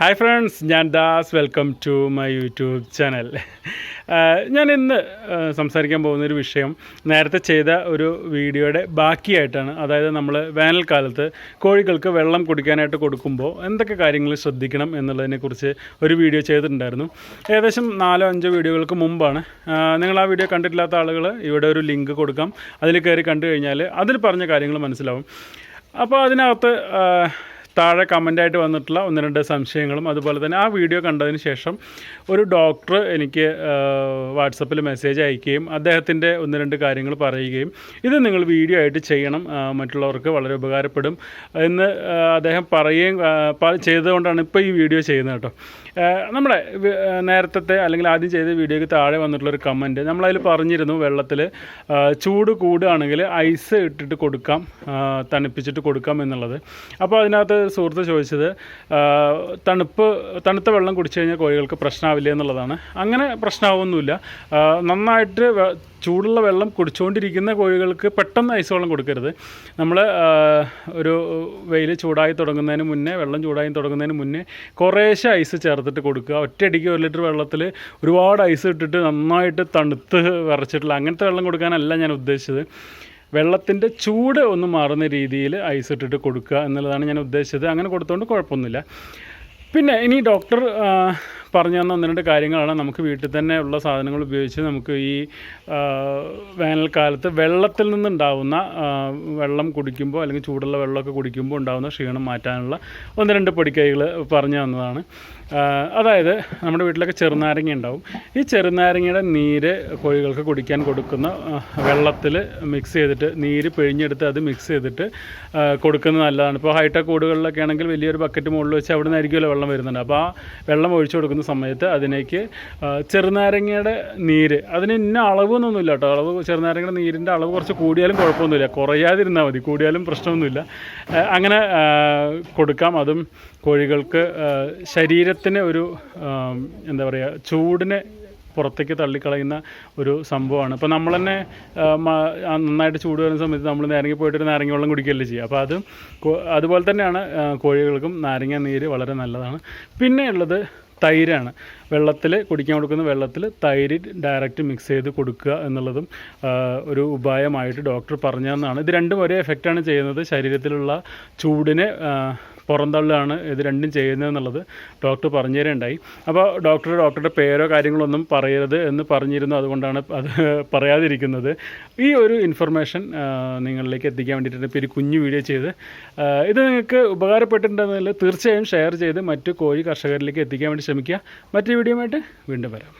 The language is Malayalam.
ഹായ് ഫ്രണ്ട്സ് ഞാൻ Das. Welcome to my YouTube channel ഞാൻ ഇന്ന് സംസാരിക്കാൻ പോകുന്ന ഒരു വിഷയം നേരത്തെ ചെയ്ത ഒരു വീഡിയോയുടെ ബാക്കിയായിട്ടാണ്. അതായത് നമ്മൾ വേനൽക്കാലത്ത് കോഴികൾക്ക് വെള്ളം കുടിക്കാനായിട്ട് കൊടുക്കുമ്പോൾ എന്തൊക്കെ കാര്യങ്ങൾ ശ്രദ്ധിക്കണം എന്നുള്ളതിനെക്കുറിച്ച് ഒരു വീഡിയോ ചെയ്തിട്ടുണ്ടായിരുന്നു. ഏകദേശം നാലോ അഞ്ചോ വീഡിയോകൾക്ക് മുമ്പാണ്. നിങ്ങൾ ആ വീഡിയോ കണ്ടിട്ടില്ലാത്ത ആളുകൾ ഇവിടെ ഒരു ലിങ്ക് കൊടുക്കാം. അതിൽ കയറി കണ്ടു കഴിഞ്ഞാൽ അതിൽ പറഞ്ഞ കാര്യങ്ങൾ മനസ്സിലാവും. അപ്പോൾ അതിനകത്ത് ആ, താഴെ കമന്റായിട്ട് വന്നിട്ടുള്ള ഒന്ന് രണ്ട് സംശയങ്ങളും അതുപോലെ തന്നെ ആ വീഡിയോ കണ്ടതിന് ശേഷം ഒരു ഡോക്ടർ എനിക്ക് വാട്സപ്പിൽ മെസ്സേജ് അയക്കുകയും അദ്ദേഹത്തിന്റെ ഒന്ന് രണ്ട് കാര്യങ്ങൾ പറയുകയും ഇത് നിങ്ങൾ വീഡിയോ ആയിട്ട് ചെയ്യണം മറ്റുള്ളവർക്ക് വളരെ ഉപകാരപ്പെടും എന്ന് അദ്ദേഹം പറയുകയും ചെയ്തുകൊണ്ടാണ് ഇപ്പോൾ ഈ വീഡിയോ ചെയ്യുന്നത് കേട്ടോ. നമ്മുടെ നേരത്തെ അല്ലെങ്കിൽ ആദ്യം ചെയ്ത വീഡിയോയ്ക്ക് താഴെ വന്നിട്ടുള്ളൊരു കമന്റ് നമ്മളതിൽ പറഞ്ഞിരുന്നു വെള്ളത്തിൽ ചൂട് കൂടുകയാണെങ്കിൽ ഐസ് ഇട്ടിട്ട് കൊടുക്കാം തണുപ്പിച്ചിട്ട് കൊടുക്കാം എന്നുള്ളത്. അപ്പോൾ അതിനകത്ത് സുഹൃത്ത് ചോദിച്ചത് തണുപ്പ് തണുത്ത വെള്ളം കുടിച്ചു കഴിഞ്ഞാൽ കോഴികൾക്ക് പ്രശ്നമാവില്ല എന്നുള്ളതാണ്. അങ്ങനെ പ്രശ്നമാവൊന്നുമില്ല നന്നായിട്ട് ചൂടുള്ള വെള്ളം കുടിച്ചുകൊണ്ടിരിക്കുന്ന കോഴികൾക്ക് പെട്ടെന്ന് ഐസ് വെള്ളം കൊടുക്കരുത്. നമ്മൾ ഒരു വെയിൽ ചൂടായി തുടങ്ങുന്നതിന് മുന്നേ വെള്ളം ചൂടായി തുടങ്ങുന്നതിന് മുന്നേ കുറേശ്ശെ ഐസ് ചേർത്തിട്ട് കൊടുക്കുക. ഒറ്റയടിക്ക് ഒരു ലിറ്റർ വെള്ളത്തിൽ ഒരുപാട് ഐസ് ഇട്ടിട്ട് നന്നായിട്ട് തണുത്ത് വിറച്ചിട്ടുള്ള അങ്ങനത്തെ വെള്ളം കൊടുക്കാനല്ല ഞാൻ ഉദ്ദേശിച്ചത്. വെള്ളത്തിന്റെ ചൂട് ഒന്ന് മാറുന്ന രീതിയിൽ ഐസ് ഇട്ടിട്ട് കൊടുക്കുക എന്നുള്ളതാണ് ഞാൻ ഉദ്ദേശിച്ചത്. അങ്ങനെ കൊടുത്തുകൊണ്ട് കുഴപ്പമൊന്നുമില്ല. പിന്നെ ഇനി ഡോക്ടർ പറഞ്ഞു തന്ന ഒന്ന് രണ്ട് കാര്യങ്ങളാണ് നമുക്ക് വീട്ടിൽ തന്നെ ഉള്ള സാധനങ്ങൾ ഉപയോഗിച്ച് നമുക്ക് ഈ വേനൽക്കാലത്ത് വെള്ളത്തിൽ നിന്നുണ്ടാവുന്ന വെള്ളം കുടിക്കുമ്പോൾ അല്ലെങ്കിൽ ചൂടുള്ള വെള്ളമൊക്കെ കുടിക്കുമ്പോൾ ഉണ്ടാകുന്ന ക്ഷീണം മാറ്റാനുള്ള ഒന്ന് രണ്ട് പൊടിക്കൈകൾ പറഞ്ഞു തന്നതാണ്. അതായത് നമ്മുടെ വീട്ടിലൊക്കെ ചെറുനാരങ്ങ ഉണ്ടാവും. ഈ ചെറുനാരങ്ങയുടെ നീര് കോഴികൾക്ക് കുടിക്കാൻ കൊടുക്കുന്ന വെള്ളത്തിൽ മിക്സ് ചെയ്തിട്ട് നീര് പിഴിഞ്ഞെടുത്ത് അത് മിക്സ് ചെയ്തിട്ട് കൊടുക്കുന്ന കൊടുക്കുന്നത് നല്ലതാണ്. ഇപ്പോൾ ഹൈടെക് കൂടുകളിലൊക്കെ ആണെങ്കിൽ വലിയൊരു ബക്കറ്റ് മുകളിൽ വെച്ച് അവിടെ നിന്നായിരിക്കുമല്ലോ വെള്ളം വരുന്നുണ്ട്. അപ്പോൾ ആ വെള്ളം ഒഴിച്ചു കൊടുക്കുന്ന സമയത്ത് അതിലേക്ക് ചെറുനാരങ്ങയുടെ നീര്. അതിന് ഇന്ന അളവൊന്നുമില്ല കേട്ടോ. അളവ് ചെറുനാരങ്ങയുടെ നീരിന്റെ അളവ് കുറച്ച് കൂടിയാലും കുഴപ്പമൊന്നുമില്ല. കുറയാതിരുന്നാൽ മതി. കൂടിയാലും പ്രശ്നമൊന്നുമില്ല. അങ്ങനെ കൊടുക്കാം. അതും കോഴികൾക്ക് ശരീരത്തിന് ഒരു എന്താ പറയുക ചൂടിനെ പുറത്തേക്ക് തള്ളിക്കളയുന്ന ഒരു സംഭവമാണ്. ഇപ്പോൾ നമ്മൾ തന്നെ നന്നായിട്ട് ചൂട് വരുന്ന സമയത്ത് നമ്മൾ നാരങ്ങ പോയിട്ട് ഒരു നാരങ്ങ വെള്ളം കുടിക്കുകയല്ലേ ചെയ്യുക. അപ്പോൾ അത് അതുപോലെ തന്നെയാണ് കോഴികൾക്കും നാരങ്ങ നീര് വളരെ നല്ലതാണ്. പിന്നെ ഉള്ളത് തൈരാണ്. വെള്ളത്തിൽ കുടിക്കാൻ കൊടുക്കുന്ന വെള്ളത്തിൽ തൈര് ഡയറക്റ്റ് മിക്സ് ചെയ്ത് കൊടുക്കുക എന്നുള്ളതും ഒരു ഉപായമായിട്ട് ഡോക്ടർ പറഞ്ഞതെന്നാണ്. ഇത് രണ്ടും ഒരേ എഫക്റ്റാണ് ചെയ്യുന്നത്. ശരീരത്തിലുള്ള ചൂടിനെ പുറന്തള്ളാണ് ഇത് രണ്ടും ചെയ്യുന്നത് എന്നുള്ളത് ഡോക്ടർ പറഞ്ഞുതരേണ്ടായി അപ്പോൾ ഡോക്ടർ ഡോക്ടറുടെ പേരോ കാര്യങ്ങളൊന്നും പറയരുത് എന്ന് പറഞ്ഞിരുന്നു. അതുകൊണ്ടാണ് അത് പറയാതിരിക്കുന്നത്. ഈ ഒരു ഇൻഫർമേഷൻ നിങ്ങളിലേക്ക് എത്തിക്കാൻ വേണ്ടിയിട്ടാണ് ഇപ്പോൾ ഒരു കുഞ്ഞു വീഡിയോ ചെയ്ത്. ഇത് നിങ്ങൾക്ക് ഉപകാരപ്പെട്ടിട്ടുണ്ടെന്നതിൽ തീർച്ചയായും ഷെയർ ചെയ്ത് മറ്റ് കോഴി കർഷകരിലേക്ക് എത്തിക്കാൻ വേണ്ടി ശ്രമിക്കുക. മറ്റു വീഡിയോയുമായിട്ട് വീണ്ടും വരാം.